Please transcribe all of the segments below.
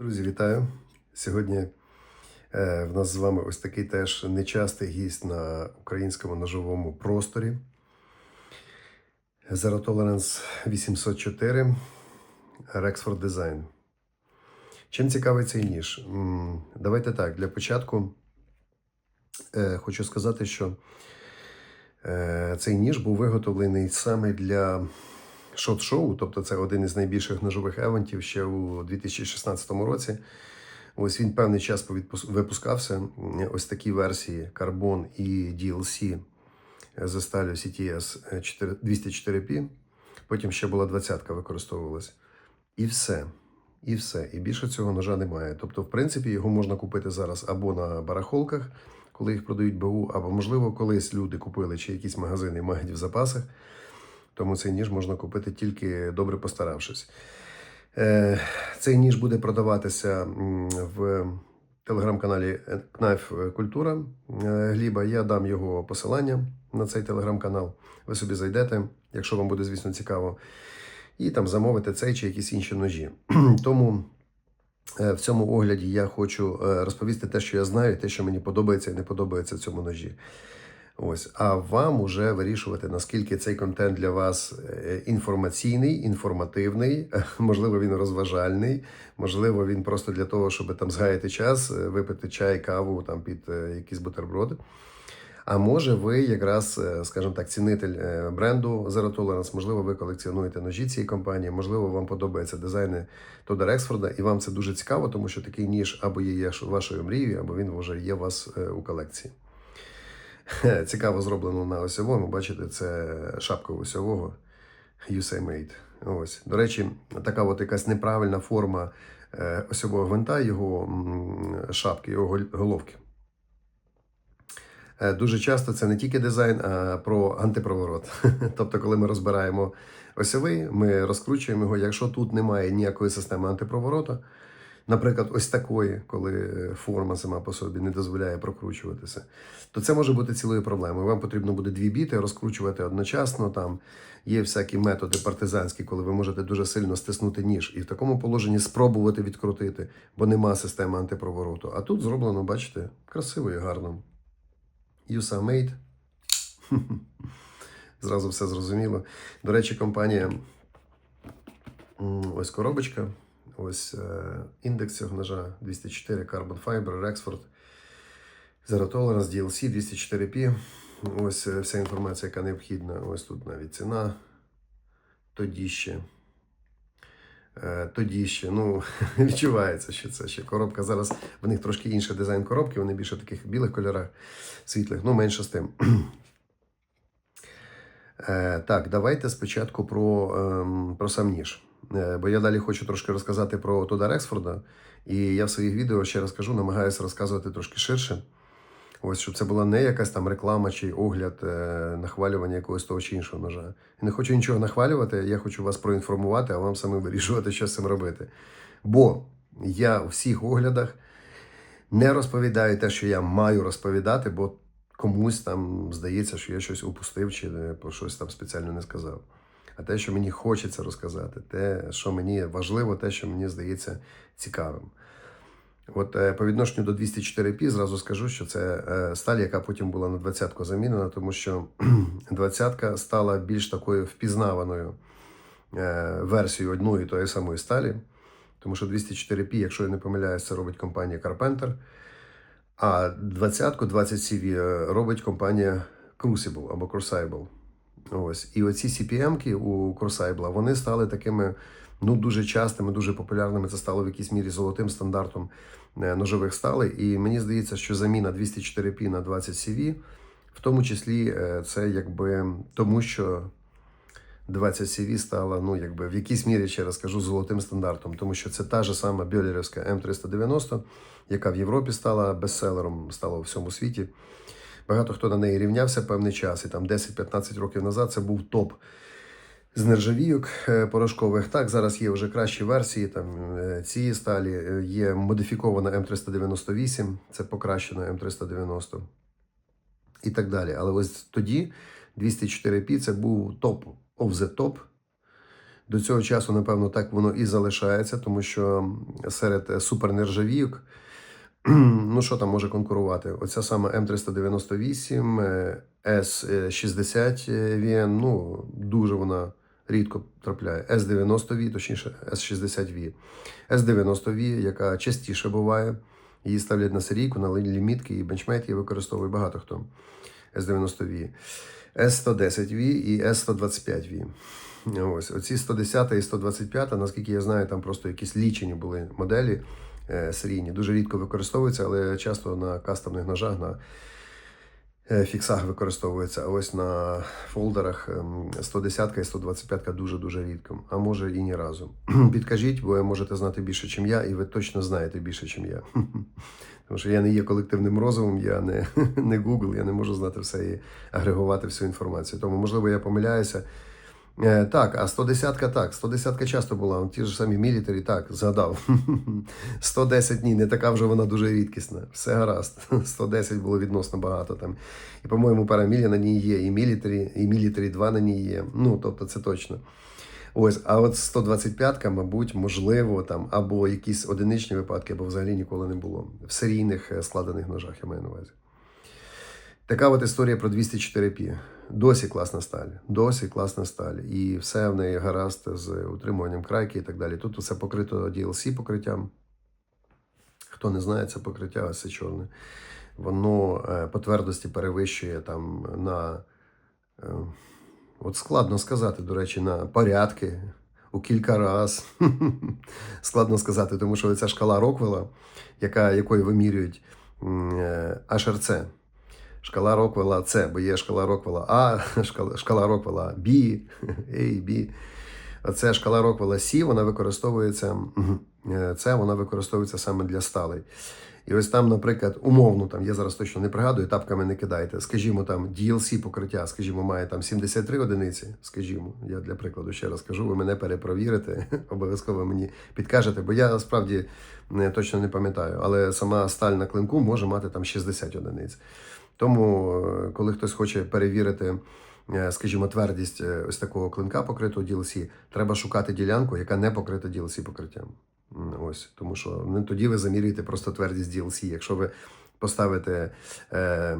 Друзі, вітаю! Сьогодні е, в нас з вами ось такий теж нечастий гість на українському ножовому просторі. Zero Tolerance 804 Rexford Design. Чим цікавий цей ніж? Давайте так, для початку е, хочу сказати, що е, цей ніж був виготовлений саме для шот-шоу, тобто це один із найбільших ножових евентів ще у 2016 році. Ось він певний час випускався. Ось такі версії Carbon і DLC за сталю CTS 204P. Потім ще була 20-ка використовувалась. І все. І все. І більше цього ножа немає. Тобто, в принципі, його можна купити зараз або на барахолках, коли їх продають БУ, або, можливо, колись люди купили чи якісь магазини мають в запасах. Тому цей ніж можна купити тільки добре постаравшись. Е, Цей ніж буде продаватися в телеграм-каналі Knife Культура е, Гліба. Я дам його посилання на цей телеграм-канал. Ви собі зайдете, якщо вам буде, звісно, цікаво, і там замовите цей чи якісь інші ножі. Тому е, в цьому огляді я хочу е, розповісти те, що я знаю, те, що мені подобається і не подобається цьому ножі. Ось, а вам уже вирішувати, наскільки цей контент для вас е, інформаційний, інформативний, е, можливо, він розважальний, можливо, він просто для того, щоб там згаяти час, е, випити чай, каву там під е, якийсь бутерброд. А може, ви якраз, скажімо так, цінитель бренду Zero Tolerance, можливо, ви колекціонуєте ножі цієї компанії, можливо, вам подобаються дизайни Тода Рексфорда, і вам це дуже цікаво, тому що такий ніж або є вашою мрією, або він вже є у вас у колекції. Цікаво зроблено на осьовому. Бачите, це шапка осьового USA Made. Ось. До речі, така от якась неправильна форма е, осьового гвинта, його шапки, його головки. Е, Дуже часто це не тільки дизайн, а про антипроворот. Тобто, коли ми розбираємо осьовий, ми розкручуємо його. Якщо тут немає ніякої системи антипровороту, наприклад, ось такої, коли форма сама по собі не дозволяє прокручуватися, то це може бути цілою проблемою. Вам потрібно буде дві біти розкручувати одночасно. Там є всякі методи партизанські, коли ви можете дуже сильно стиснути ніж і в такому положенні спробувати відкрутити, бо нема системи антипровороту. А тут зроблено, бачите, красиво і гарно. USA Made. Зразу все зрозуміло. До речі, компанія. Ось коробочка. Ось індекс цього ножа 204 Carbon Fiber, Rexford. Zero Tolerance, DLC 204P. Ось е, вся інформація, яка необхідна. Ось тут навіть ціна. Тоді ще. Е, Тоді ще, ну, відчувається, що це ще коробка. Зараз в них трошки інший дизайн коробки, вони більше в таких білих кольорах, світлих, ну менше з тим. Е, Так, давайте спочатку про, ем, про сам ніж. Е, Бо я далі хочу трошки розказати про Тода Рексфорда. І я в своїх відео ще раз кажу, намагаюся розказувати трошки ширше. Ось, щоб це була не якась там реклама чи огляд, е, нахвалювання якогось того чи іншого ножа. Я не хочу нічого нахвалювати, я хочу вас проінформувати, а вам самим вирішувати, що з цим робити. Бо я у всіх оглядах не розповідаю те, що я маю розповідати, бо комусь там здається, що я щось упустив чи е, про щось там спеціально не сказав. А те, що мені хочеться розказати, те, що мені важливо, те, що мені здається цікавим. От е, по відношенню до 204P зразу скажу, що це е, сталь, яка потім була на 20-ку замінена, тому що 20-ка стала більш такою впізнаваною е, версією одної тої самої сталі. Тому що 204P, якщо я не помиляюсь, це робить компанія Carpenter. А 20-ку 20CV е, робить компанія Crucible або Crucible. Ось. І оці CPM-ки у Crucible, вони стали такими ну, дуже частими, дуже популярними. Це стало в якійсь мірі золотим стандартом е, ножових сталей. І мені здається, що заміна 204P на 20CV, в тому числі е, це якби тому, що 20 CV стала, ну, якби в якійсь мірі, ще раз кажу, золотим стандартом, тому що це та ж сама Бьолерівська М390, яка в Європі стала бестселером, стала у всьому світі. Багато хто на неї рівнявся певний час, і там 10-15 років назад це був топ з нержавійок е, порошкових. Так, зараз є вже кращі версії. Там е, цієї сталі Е, є модифікована М398, це покращена М390 і так далі. Але ось тоді 204P це був топ of the top До цього часу, напевно, так воно і залишається, тому що серед супернержавійок, ну що там може конкурувати? Оця саме М398, е, С60 VN, ну дуже вона рідко трапляє. С90V, точніше, С60V. С90V, яка частіше буває. Її ставлять на серійку, на лімітки і бенчмейт її використовує багато хто. С90V. С110V і С125V. Ось оці 110 і 125, наскільки я знаю, там просто якісь лічені були моделі серійні. Дуже рідко використовуються, але часто на кастомних ножах, на е, фіксах використовується. А ось на фолдерах ем, 110 і 125 дуже-дуже рідко, а може і ні разу. Підкажіть, бо ви можете знати більше, ніж я, і ви точно знаєте більше, ніж я. Тому що я не є колективним розумом, я не, не Google, я не можу знати все і агрегувати всю інформацію. Тому, можливо, я помиляюся. Е, Так, а 110-ка так, 110-ка часто була, ті ж самі мілітарі, так, згадав. 110 ні, не така вже вона дуже рідкісна. Все гаразд. 110 було відносно багато там. І, по-моєму, парамілі на ній є, і мілітарі, і мілітарі 2 на ній є. Ну, тобто, це точно. Ось, а от 125-ка, мабуть, можливо, там або якісь одиничні випадки, або взагалі ніколи не було. В серійних е, складених ножах я маю на увазі. Така от історія про 204P. Досі класна сталь, досі класна сталь. І все в неї гаразд з утримуванням крайки і так далі. Тут усе покрито DLC покриттям. Хто не знає, це покриття, ось чорне. Воно е, по твердості перевищує там на. е, От складно сказати, до речі, на порядки у кілька раз. складно сказати, тому що ця шкала Роквелла, яка, якою вимірюють е, HRC, Шкала Роквелла С, бо є шкала Роквелла А, шкала, шкала Роквелла Б, A, B. Оце шкала Роквелла С, вона використовується, це вона використовується саме для сталей. І ось там, наприклад, умовно, там, я зараз точно не пригадую, тапками не кидайте. Скажімо, там DLC покриття, скажімо, має там 73 одиниці. Скажімо, я для прикладу ще раз кажу, ви мене перепровірите, обов'язково мені підкажете, бо я справді не, точно не пам'ятаю. Але сама сталь на клинку може мати там 60 одиниць. Тому, е, коли хтось хоче перевірити, е, скажімо, твердість е, ось такого клинка покритого DLC, треба шукати ділянку, яка не покрита DLC покриттям. Ось, тому що ну, тоді ви замірюєте просто твердість DLC. Якщо ви поставите е,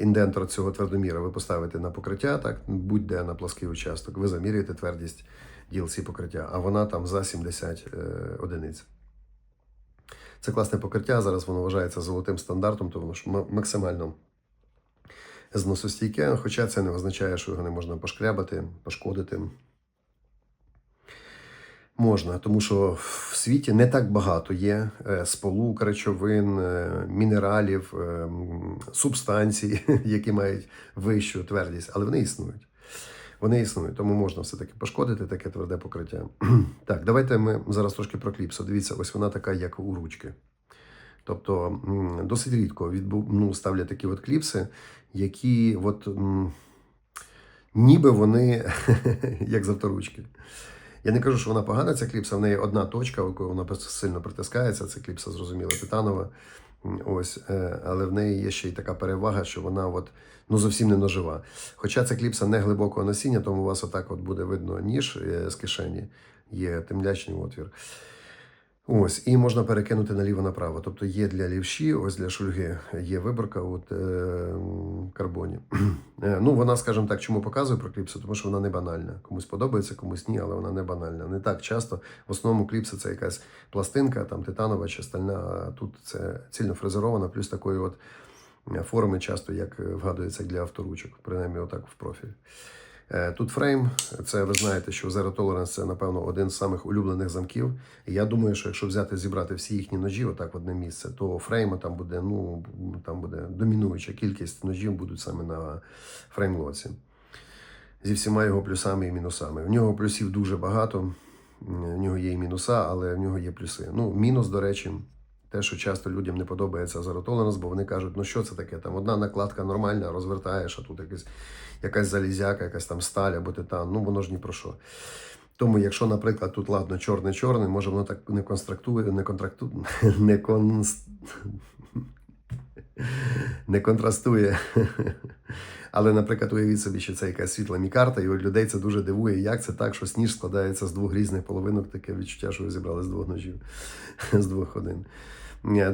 індентор цього твердоміра, ви поставите на покриття, так, будь-де на плоский участок, ви замірюєте твердість DLC покриття, а вона там за 70 е, одиниць. Це класне покриття. Зараз воно вважається золотим стандартом, тому що максимально зносостійке, хоча це не означає, що його не можна пошкрябати, пошкодити. Можна, тому що в світі не так багато є е, сполук, речовин, е, мінералів, е, субстанцій, які мають вищу твердість, але вони існують. Вони існують, тому можна все-таки пошкодити таке тверде покриття. так, давайте ми зараз трошки про кліпсу. Дивіться, ось вона така, як у ручки. Тобто досить рідко відбу... ну, ставлять такі от кліпси, які от, ніби вони як з авторучки. Я не кажу, що вона погана, ця кліпса, в неї одна точка, у якої вона сильно притискається. Це кліпса, зрозуміло, титанова. Ось, е, але в неї є ще й така перевага, що вона от, ну, зовсім не ножива. Хоча ця кліпса не глибокого насіння, тому у вас отак от буде видно ніж е, з кишені, є темлячний отвір. Ось, і можна перекинути наліво-направо. Тобто є для лівші, ось для шульги є виборка от, е, карбоні. Е, ну, вона, скажімо так, чому показую про кліпсу, тому що вона не банальна. Комусь подобається, комусь ні, але вона не банальна. Не так часто. В основному кліпса це якась пластинка, там титанова чи стальна, а тут це цільно фрезерована, плюс такої от е, форми, часто як е, вгадується для авторучок, принаймні отак в профіль. Е, Тут фрейм, це ви знаєте, що Zero Tolerance це, напевно, один з самих улюблених замків. Я думаю, що якщо взяти зібрати всі їхні ножі, отак в одне місце, то фрейма там буде, ну там буде домінуюча кількість ножів будуть саме на фреймлоці. Зі всіма його плюсами і мінусами. В нього плюсів дуже багато. В нього є і мінуса, але в нього є плюси. Ну, мінус, до речі, те, що часто людям не подобається Zero бо вони кажуть, ну що це таке? Там одна накладка нормальна, розвертаєш, а тут якась, якась залізяка, якась там сталь або титан. Ну воно ж ні про що. Тому, якщо, наприклад, тут ладно, чорне-чорне, може воно так не контрактує, не контрактує, не конс... не контрастує. Але, наприклад, уявіть собі, що це якась світла мікарта, і от людей це дуже дивує, як це так, що сніж складається з двох різних половинок, таке відчуття, що ви зібрали з двох ножів, з двох годин.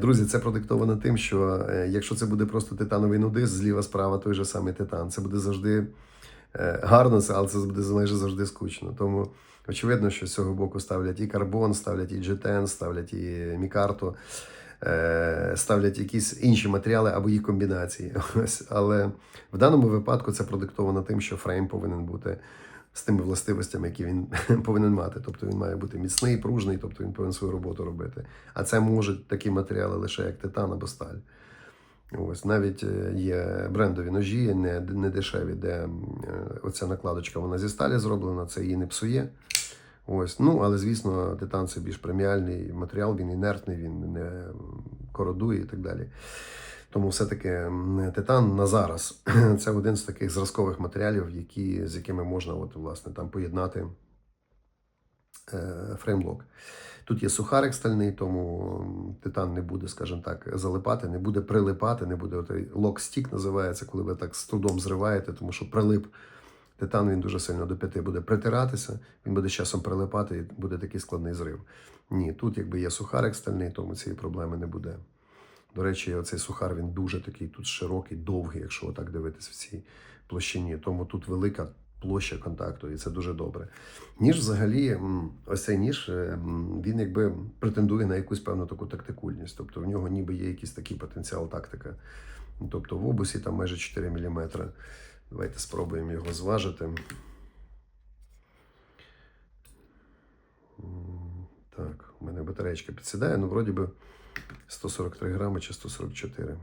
Друзі, це продиктовано тим, що е, якщо це буде просто титановий нудис, зліва справа той же самий титан, це буде завжди е, гарно, але це буде майже завжди скучно. Тому очевидно, що з цього боку ставлять і карбон, ставлять і GTN, ставлять і мікарту, ставлять якісь інші матеріали або їх комбінації. Ось. Але в даному випадку це продиктовано тим, що фрейм повинен бути з тими властивостями, які він повинен мати. Тобто він має бути міцний, пружний, тобто він повинен свою роботу робити. А це можуть такі матеріали лише як титан або сталь. Ось навіть е, є брендові ножі, не, не дешеві, де е, оця накладочка вона зі сталі зроблена, це її не псує. Ось, ну але звісно, титан це більш преміальний матеріал, він інертний, він не кородує і так далі. Тому все-таки титан на зараз це один з таких зразкових матеріалів, які, з якими можна от, власне, там поєднати е, фреймлок. Тут є сухарик стальний, тому титан не буде, скажімо так, залипати, не буде прилипати, не буде лок-стік називається, коли ви так з трудом зриваєте, тому що прилип. Титан він дуже сильно до п'яти буде притиратися, він буде з часом прилипати і буде такий складний зрив. Ні, тут якби є сухарик стальний, тому цієї проблеми не буде. До речі, оцей сухар він дуже такий тут широкий, довгий, якщо отак дивитись в цій площині. Тому тут велика площа контакту, і це дуже добре. Ніж взагалі, ось цей ніж, е, він якби претендує на якусь певну таку тактикульність. Тобто в нього ніби є якийсь такий потенціал тактика. Тобто в обусі там майже 4 мм. Давайте спробуємо його зважити. Так, у мене батареєчка підсідає, ну вроді би 143 грами чи 144.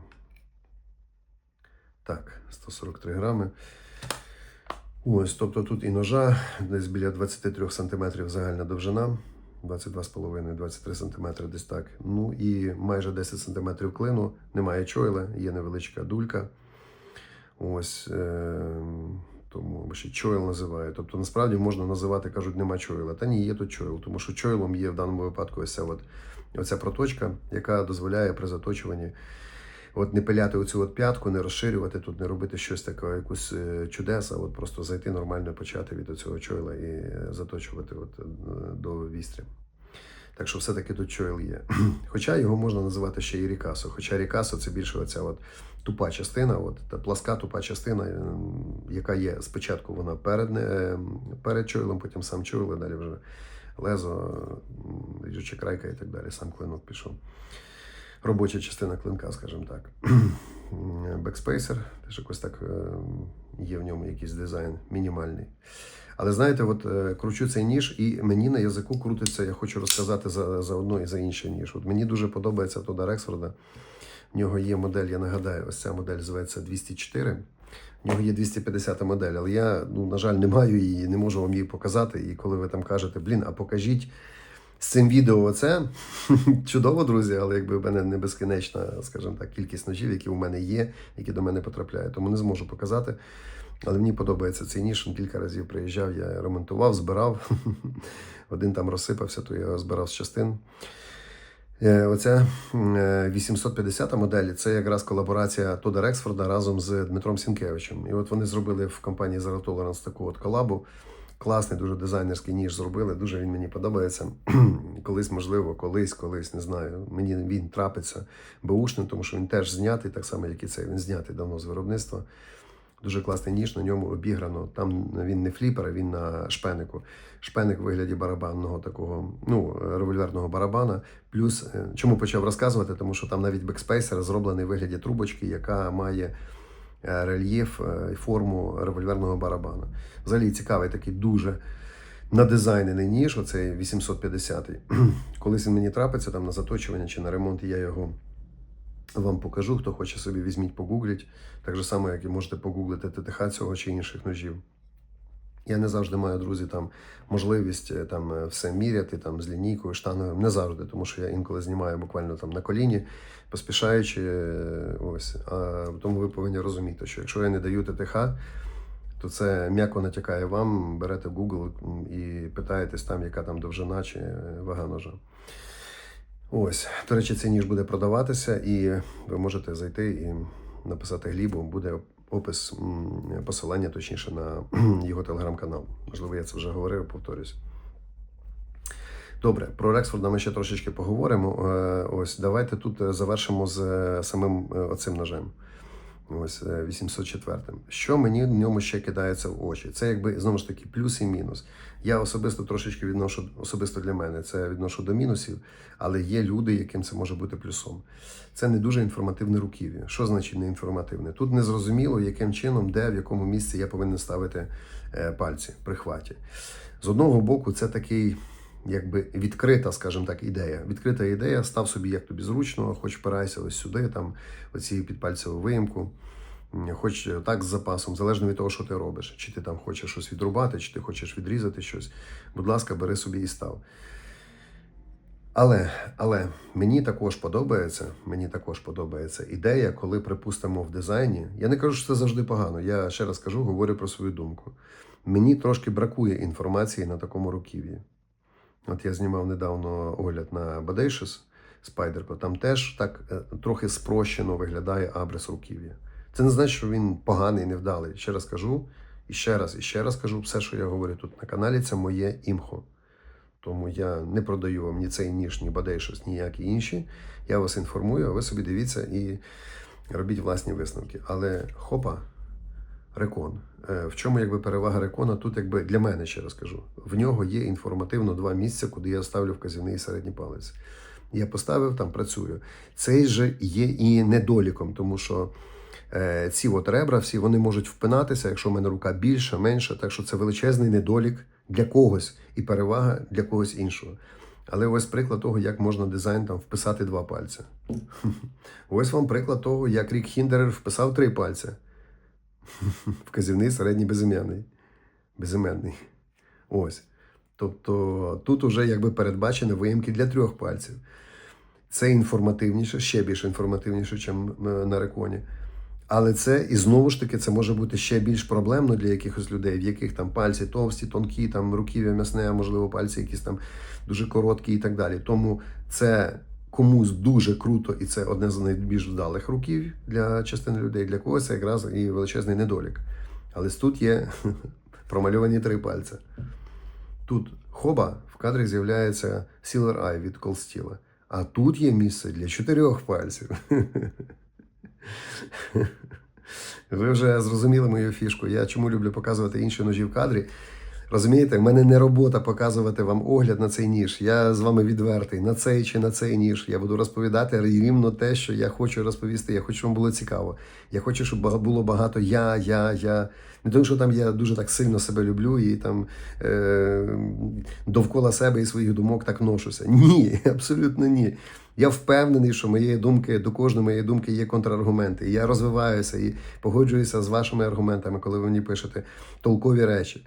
Так, 143 грами. Ось, тобто тут і ножа, десь біля 23 см загальна довжина, 22,5-23 см десь так. Ну і майже 10 см клину, немає чойла, є невеличка дулька. Ось е, тому ще чойл називають. Тобто насправді можна називати, кажуть, нема чойла. Та ні, є тут чойл, тому що чойлом є в даному випадку ось ця, от, оця проточка, яка дозволяє при заточуванні от не пиляти оцю от п'ятку, не розширювати тут, не робити щось таке, якусь е, чудес, а от просто зайти нормально почати від оцього чойла і заточувати от, е, до вістря. Так що все-таки тут чойл є. Хоча його можна називати ще і рікасо. Хоча рікасо це більше оця от тупа частина, от та пласка тупа частина, ем, яка є спочатку вона перед, ем, перед чойлом, потім сам чойл, і далі вже лезо, ріжуча крайка і так далі, сам клинок пішов. Робоча частина клинка, скажімо так. Бекспейсер, теж якось так ем, є в ньому якийсь дизайн мінімальний. Але знаєте, от е, кручу цей ніж, і мені на язику крутиться, я хочу розказати за, за одно і за інше ніж. От мені дуже подобається Тода Рексфорда. В нього є модель, я нагадаю, ось ця модель зветься 204. В нього є 250 модель, але я, ну, на жаль, не маю її, не можу вам її показати. І коли ви там кажете, блін, а покажіть з цим відео оце, чудово, друзі, але якби в мене не безкінечна, скажімо так, кількість ножів, які у мене є, які до мене потрапляють, тому не зможу показати. Але мені подобається цей ніж. Кілька разів приїжджав, я ремонтував, збирав. Один там розсипався, то я його збирав з частин. Е, Оця е, 850 модель це якраз колаборація Тода Рексфорда разом з Дмитром Сінкевичем. І от вони зробили в компанії Zero Tolerance таку от колабу. Класний, дуже дизайнерський ніж зробили. Дуже він мені подобається. колись, можливо, колись, колись, не знаю. Мені він трапиться беушним, тому що він теж знятий, так само, як і цей. Він знятий давно з виробництва. Дуже класний ніж, на ньому обіграно. Там він не фліпер, він на шпенику. Шпеник в вигляді барабанного такого, ну, револьверного барабана. Плюс, е, чому почав розказувати, тому що там навіть бекспейсер зроблений в вигляді трубочки, яка має рельєф е, і форму револьверного барабана. Взагалі цікавий такий дуже надизайнений ніж, оцей 850-й. Колись він мені трапиться там на заточування чи на ремонт, я його вам покажу. Хто хоче собі візьміть, погугліть. Так же само, як і можете погуглити ТТХ цього чи інших ножів. Я не завжди маю, друзі, там можливість е, там е, все міряти там з лінійкою, штангою. Не завжди, тому що я інколи знімаю буквально там на коліні, поспішаючи. е, Ось. А тому ви повинні розуміти, що якщо я не даю ТТХ, то це м'яко натякає вам, берете Google і питаєтесь там, яка там довжина чи вага ножа. Ось, до речі, цей ніж буде продаватися, і ви можете зайти і написати глібу, буде опис посилання, точніше, на його телеграм-канал. Можливо, я це вже говорив, повторюсь. Добре, про Рексфорда ми ще трошечки поговоримо. Е, Ось давайте тут е, завершимо з е, самим оцим ножем. Ось е, 804. Що мені в ньому ще кидається в очі? Це якби знову ж таки плюс і мінус. Я особисто трошечки відношу, особисто для мене це відношу до мінусів, але є люди, яким це може бути плюсом. Це не дуже інформативне руків'я. Що значить не інформативне? Тут не зрозуміло, яким чином, де, в якому місці я повинен ставити е, пальці при хваті. З одного боку, це такий. Якби відкрита, скажімо так, ідея. Відкрита ідея, став собі як тобі зручно, хоч впирайся ось сюди, там, оці підпальцеву виїмку, хоч так з запасом, залежно від того, що ти робиш. Чи ти там хочеш щось відрубати, чи ти хочеш відрізати щось. Будь ласка, бери собі і став. Але, але мені також подобається, мені також подобається ідея, коли, припустимо, в дизайні. Я не кажу, що це завжди погано. Я ще раз кажу, говорю про свою думку. Мені трошки бракує інформації на такому руків'ї. От я знімав недавно огляд на Bodacious Spider, там теж так е, трохи спрощено виглядає абрис руків'я. Це не значить, що він поганий, невдалий. Ще раз кажу, і ще раз, і ще раз кажу, все, що я говорю тут на каналі, це моє імхо. Тому я не продаю вам ні цей ніж, ні Bodacious, ніякі інші. Я вас інформую, а ви собі дивіться і робіть власні висновки. Але хопа, Рекон. Е, В чому якби перевага рекона? Тут якби для мене ще раз кажу. В нього є інформативно два місця, куди я ставлю вказівний і середній палець. Я поставив, там працюю. Цей же є і недоліком, тому що е, ці от ребра всі вони можуть впинатися, якщо в мене рука більша, менша. Так що це величезний недолік для когось і перевага для когось іншого. Але ось приклад того, як можна дизайн там вписати два пальця. Ось вам приклад того, як Рік Хіндерер вписав три пальця. Вказівний середній безіменний. Безіменний. Ось. Тобто тут уже якби передбачені виїмки для трьох пальців. Це інформативніше, ще більш інформативніше, ніж на реконі. Але це і знову ж таки це може бути ще більш проблемно для якихось людей, в яких там пальці товсті, тонкі, там руків'я м'ясне, а можливо, пальці якісь там дуже короткі і так далі. Тому це комусь дуже круто, і це одне з найбільш вдалих руків для частини людей. Для когось це якраз і величезний недолік. Але тут є промальовані три пальця. Тут хоба в кадрі з'являється Silver Eye від Колстіла. А тут є місце для чотирьох пальців. Ви вже зрозуміли мою фішку. Я чому люблю показувати інші ножі в кадрі. Розумієте, в мене не робота показувати вам огляд на цей ніж. Я з вами відвертий на цей чи на цей ніж. Я буду розповідати рівно те, що я хочу розповісти. Я хочу, щоб вам було цікаво. Я хочу, щоб було багато я, я, я. Не тому, що там я дуже так сильно себе люблю і там е- довкола себе і своїх думок так ношуся. Ні, абсолютно ні. Я впевнений, що моєї думки до кожної моєї думки є контраргументи. І я розвиваюся і погоджуюся з вашими аргументами, коли ви мені пишете толкові речі.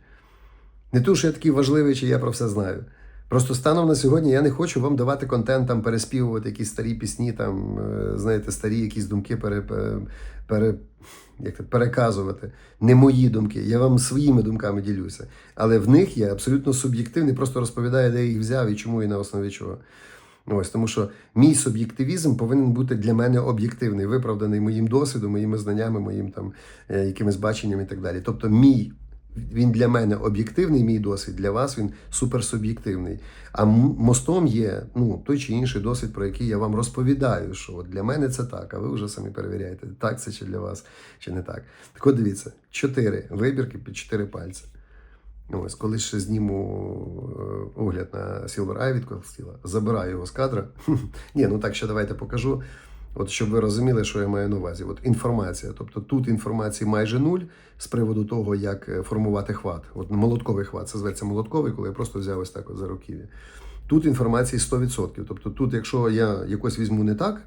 Не тому, що я такий важливий, чи я про все знаю. Просто станом на сьогодні я не хочу вам давати контент, там переспівувати якісь старі пісні, там, е, знаєте, старі якісь думки пере, пере, як це, переказувати. Не мої думки. Я вам своїми думками ділюся. Але в них я абсолютно суб'єктивний, просто розповідаю, де я їх взяв і чому і на основі чого. Ось тому, що мій суб'єктивізм повинен бути для мене об'єктивний, виправданий моїм досвідом, моїми знаннями, моїм там е, якимись баченням і так далі. Тобто, мій він для мене об'єктивний, мій досвід, для вас він суперсуб'єктивний. А мостом є ну, той чи інший досвід, про який я вам розповідаю, що от для мене це так, а ви вже самі перевіряєте, так це чи для вас, чи не так. Так от дивіться, чотири вибірки під чотири пальці. Ось, коли ще зніму е, огляд на Silver Eye від Колстіла, забираю його з кадра. Ні, ну так ще давайте покажу. От щоб ви розуміли, що я маю на увазі. От інформація. Тобто тут інформації майже нуль з приводу того, як е, формувати хват. От молотковий хват, це зветься молотковий, коли я просто взяв ось так от за руків'я. Тут інформації 100%. Тобто, тут, якщо я якось візьму не так,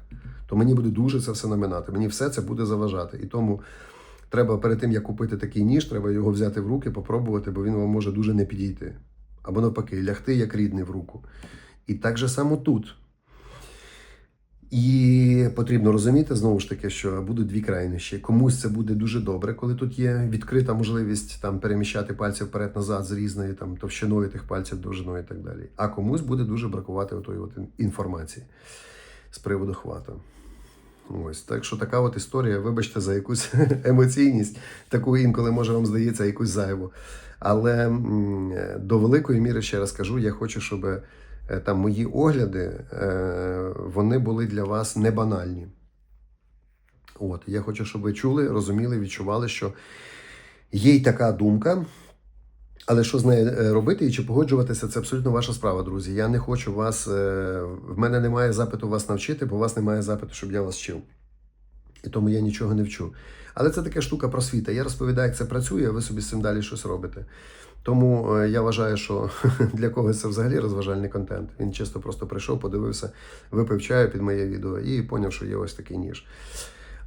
то мені буде дуже це все наминати. Мені все це буде заважати. І тому треба перед тим, як купити такий ніж, треба його взяти в руки, попробувати, бо він вам може дуже не підійти. Або навпаки, лягти як рідний в руку. І так же само тут. І потрібно розуміти знову ж таки, що будуть дві крайнощі. Комусь це буде дуже добре, коли тут є відкрита можливість там переміщати пальці вперед-назад з різною там товщиною тих пальців, довжиною і так далі. А комусь буде дуже бракувати отої от інформації з приводу хвату. Ось так що така от історія. Вибачте за якусь емоційність, таку інколи може вам здається якусь зайву. Але до великої міри ще раз кажу, я хочу, щоб там мої огляди е, вони були для вас не банальні. От, я хочу, щоб ви чули, розуміли, відчували, що є й така думка. Але що з нею е, робити і чи погоджуватися, це абсолютно ваша справа, друзі. Я не хочу вас. е, В мене немає запиту вас навчити, бо у вас немає запиту, щоб я вас вчив. І тому я нічого не вчу. Але це така штука просвіта. Я розповідаю, як це працює, а ви собі з цим далі щось робите. Тому е, я вважаю, що для когось це взагалі розважальний контент. Він чисто просто прийшов, подивився, випив чаю під моє відео і поняв, що є ось такий ніж.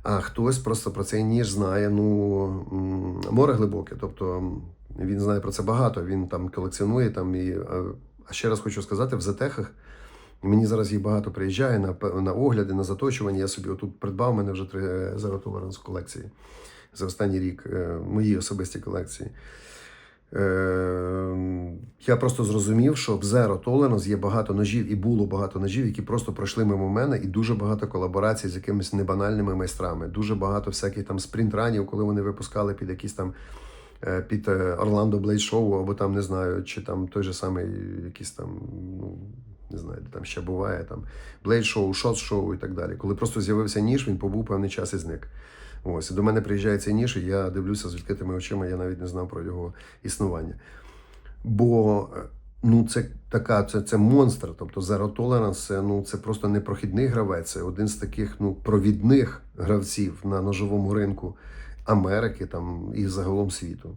А хтось просто про цей ніж знає ну море глибоке. Тобто він знає про це багато. Він там колекціонує там і. е, А ще раз хочу сказати, в зетехах мені зараз їх багато приїжджає на, на огляди, на заточування. Я собі отут придбав. Мене вже три Zero Tolerance колекції за останній рік. е, Мої особисті колекції. Е, Я просто зрозумів, що в Zero Tolerance є багато ножів і було багато ножів, які просто пройшли мимо мене, і дуже багато колаборацій з якимись небанальними майстрами. Дуже багато всяких там спринтранів, коли вони випускали під якісь там е, під Орландо Блейд Шоу, або там не знаю, чи там той же самий якийсь там, ну не знаю, там ще буває там Блейд Шоу, Шот Шоу і так далі. Коли просто з'явився ніж, він побув певний час і зник. Ось до мене приїжджає цей ніж, і я дивлюся з відкритими очима, я навіть не знав про його існування. Бо е, ну, це така, це, це монстр. Тобто Zero Tolerance це, ну, це просто непрохідний гравець, це один з таких ну, провідних гравців на ножовому ринку Америки там, і загалом світу.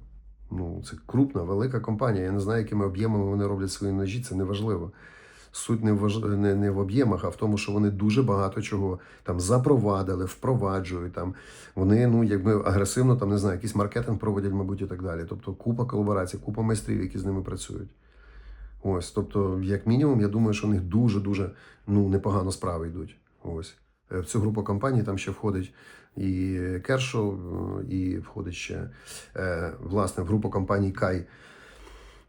Ну, це крупна, велика компанія. Я не знаю, якими об'ємами вони роблять свої ножі, це неважливо. Суть не в, не, не в об'ємах, а в тому, що вони дуже багато чого там запровадили, впроваджують. Там вони ну якби агресивно там не знаю, якийсь маркетинг проводять, мабуть, і так далі. Тобто купа колаборацій, купа майстрів, які з ними працюють. Ось, тобто, як мінімум, я думаю, що у них дуже дуже ну непогано справи йдуть. Ось Е, в цю групу компаній там ще входить і е, і входить ще е, власне в групу компаній Кай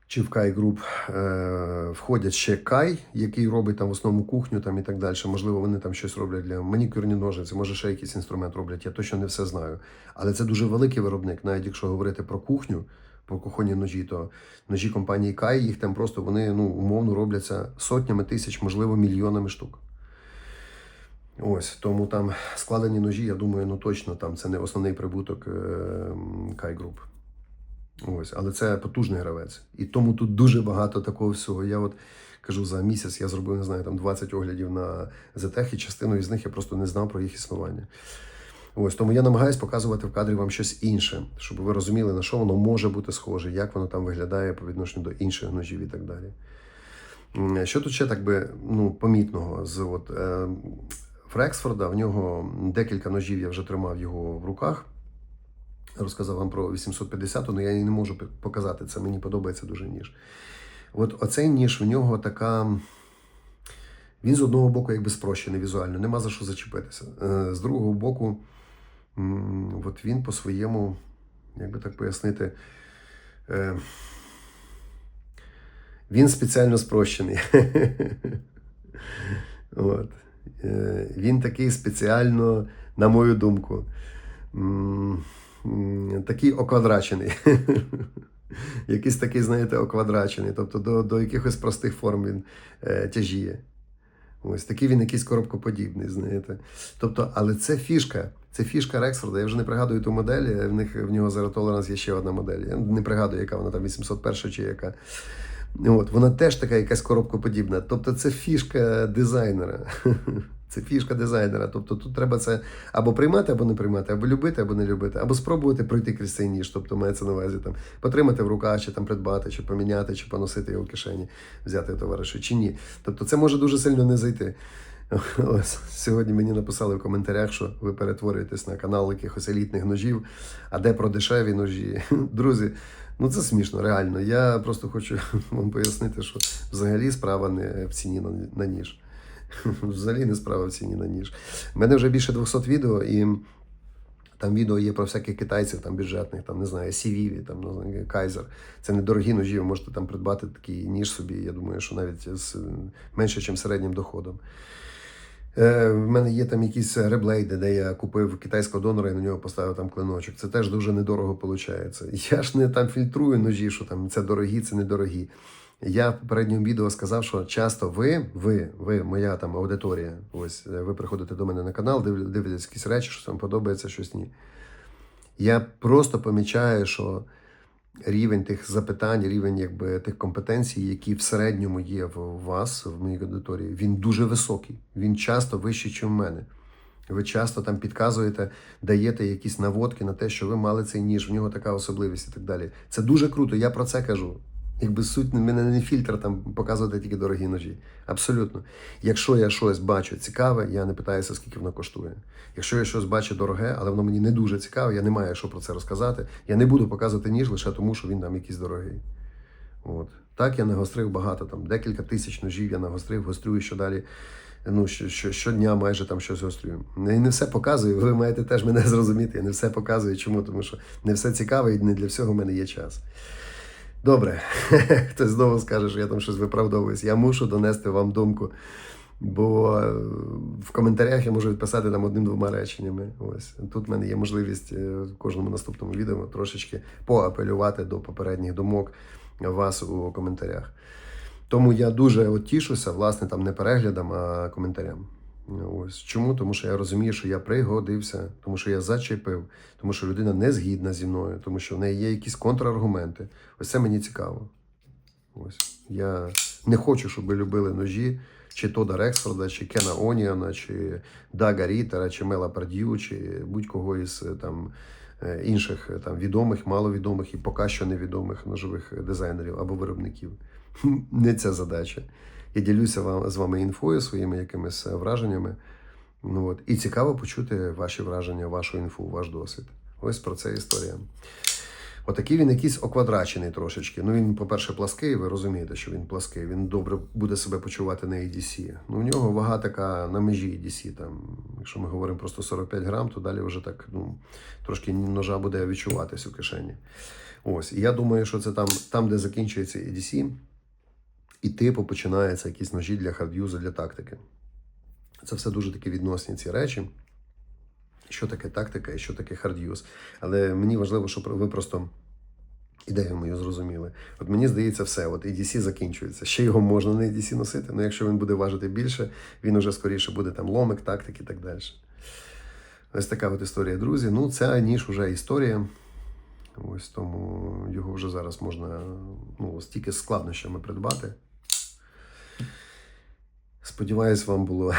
чи в Кай Груп е, входять ще Кай, який робить там в основному кухню там і так далі. Можливо, вони там щось роблять для манікюрні ножиці, може ще якийсь інструмент роблять. Я точно не все знаю. Але це дуже великий виробник, навіть якщо говорити про кухню, про кухонні ножі, то ножі компанії Кай, їх там просто вони ну, умовно робляться сотнями тисяч, можливо, мільйонами штук. Ось тому там складені ножі, я думаю, ну точно там це не основний прибуток Кай Груп. Ось, але це потужний гравець. І тому тут дуже багато такого всього. Я от кажу, за місяць я зробив, не знаю, там 20 оглядів на ZTEC, і частину із них я просто не знав про їх існування. Ось тому я намагаюся показувати в кадрі вам щось інше, щоб ви розуміли, на що воно може бути схоже, як воно там виглядає по відношенню до інших ножів і так далі. Що тут ще так би ну, помітного? З от, е, Фрексфорда, в нього декілька ножів я вже тримав його в руках. Розказав вам про 850, але я її не можу показати. Це мені подобається дуже ніж. От оцей ніж, у нього така. Він з одного боку якби спрощений візуально, нема за що зачепитися. Е, З другого боку, от він по-своєму, як би так пояснити, е, він спеціально спрощений. От. Е, Він такий спеціально, на мою думку, такий оквадрачений. Якийсь такий, знаєте, оквадрачений. Тобто до, до якихось простих форм він е, тяжіє. Ось такий він якийсь коробкоподібний, знаєте. Тобто, але це фішка. Це фішка Рексфорда. Я вже не пригадую ту модель. В них в нього Zero Tolerance є ще одна модель. Я не пригадую, яка вона там 801 чи яка. От, вона теж така якась коробкоподібна. Тобто це фішка дизайнера. Це фішка дизайнера. Тобто тут треба це або приймати, або не приймати, або любити, або не любити, або спробувати пройти крізь цей ніж. Тобто мається на увазі там потримати в руках, чи там придбати, чи поміняти, чи поносити його в кишені, взяти товаришу, чи ні. Тобто це може дуже сильно не зайти. Ось сьогодні мені написали в коментарях, що ви перетворюєтесь на канал якихось елітних ножів, а де про дешеві ножі. Друзі, ну це смішно, реально. Я просто хочу вам пояснити, що взагалі справа не в ціні на, ніж. Взагалі не справа в ціні на ніж. У мене вже більше 200 відео, і там відео є про всяких китайців, там бюджетних, там не знаю, Сівіві, там Кайзер. Це недорогі ножі, ви можете там придбати такий ніж собі. Я думаю, що навіть з менше, ніж середнім доходом. Е, в мене є там якісь реблейди, де я купив китайського донора і на нього поставив там клиночок. Це теж дуже недорого виходить. Я ж не там фільтрую ножі, що там це дорогі, це недорогі. Я в попередньому відео сказав, що часто ви, ви, ви, моя там аудиторія, ось е, ви приходите до мене на канал, див- дивитесь якісь речі, що вам подобається, щось ні. Я просто помічаю, що рівень тих запитань, рівень якби тих компетенцій, які в середньому є в вас, в моїй аудиторії, він дуже високий. Він часто вищий, ніж в мене. Ви часто там підказуєте, даєте якісь наводки на те, що ви мали цей ніж, в нього така особливість і так далі. Це дуже круто, я про це кажу. Якби суть мене не фільтр там показувати тільки дорогі ножі. Абсолютно. Якщо я щось бачу цікаве, я не питаюся, скільки воно коштує. Якщо я щось бачу дороге, але воно мені не дуже цікаве, я не маю що про це розказати. Я не буду показувати ніж лише тому, що він там якийсь дорогий. От. Так я нагострив багато, там декілька тисяч ножів я нагострив, гострюю що далі. Ну, що, що, щодня майже там щось гострюю. Не, не все показую, ви маєте теж мене зрозуміти. Я не все показую. Чому? Тому що не все цікаве і не для всього в мене є час. Добре, хтось знову скаже, що я там щось виправдовуюсь. Я мушу донести вам думку. Бо е, в коментарях я можу відписати там одним-двома реченнями. Ось тут в мене є можливість е, в кожному наступному відео трошечки поапелювати до попередніх думок вас у коментарях. Тому я дуже тішуся, власне, там не переглядам, а коментарям. Ось чому? Тому що я розумію, що я пригодився, тому що я зачепив, тому що людина не згідна зі мною, тому що в неї є якісь контраргументи. Ось це мені цікаво. Ось я не хочу, щоб любили ножі, чи Тода Рексфорда, чи Кена Оніона, чи Дага Рітера, чи Мела Пард'ю, чи будь-кого із там е, інших е, там відомих, маловідомих і поки що невідомих ножових дизайнерів або виробників. Не ця задача. Я ділюся вам з вами інфою, своїми якимись е, враженнями. Ну от і цікаво почути ваші враження, вашу інфу, ваш досвід. Ось про це історія. Отакий він якийсь оквадрачений трошечки. Ну він, по-перше, плаский, ви розумієте, що він плаский. Він добре буде себе почувати на EDC. Ну, у нього вага така на межі EDC. Там, якщо ми говоримо про 145 грам, то далі вже так ну, трошки ножа буде відчуватись у кишені. Ось. І я думаю, що це там, там де закінчується EDC, і типу починаються якісь ножі для хардюзу, для тактики. Це все дуже такі відносні ці речі. Що таке тактика і що таке хардюз. Але мені важливо, щоб ви просто ідею мою зрозуміли. От мені здається, все. От EDC закінчується. Ще його можна на EDC носити, але якщо він буде важити більше, він уже скоріше буде там ломик, тактик і так далі. Ось така от історія, друзі. Ну, ця ніж вже історія. Ось тому його вже зараз можна ну, стільки складнощами придбати. Сподіваюсь, вам було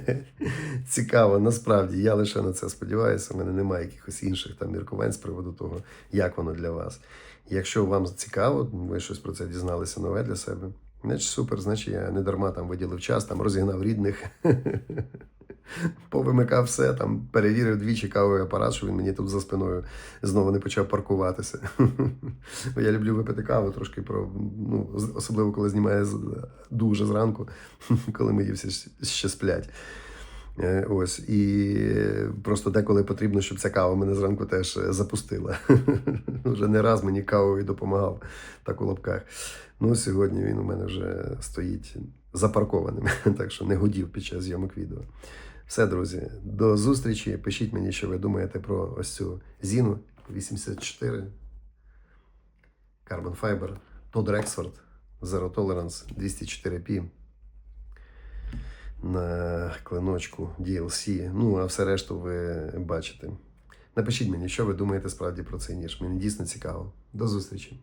цікаво. Насправді, я лише на це сподіваюся. У мене немає якихось інших там міркувань з приводу того, як воно для вас. Якщо вам цікаво, ви щось про це дізналися нове для себе. Значить, супер, значить, я не дарма там виділив час, там розігнав рідних, повимикав все, там перевірив двічі кавовий апарат, що він мені тут за спиною знову не почав паркуватися. Я люблю випити каву трошки про, ну, особливо коли знімає дуже зранку, коли мої всі ще сплять. Е, Ось і просто деколи потрібно, щоб ця кава мене зранку теж е, запустила. Вже не раз мені кавою допомагав так у лапках. Ну, сьогодні він у мене вже стоїть запаркованим, так що не гудів під час зйомок відео. Все, друзі, до зустрічі. Пишіть мені, що ви думаєте про ось цю Зіну 84, Carbon Fiber, Todd Rexford, Zero Tolerance 204P на клиночку DLC. Ну, а все решту ви бачите. Напишіть мені, що ви думаєте справді про цей ніж. Мені дійсно цікаво. До зустрічі!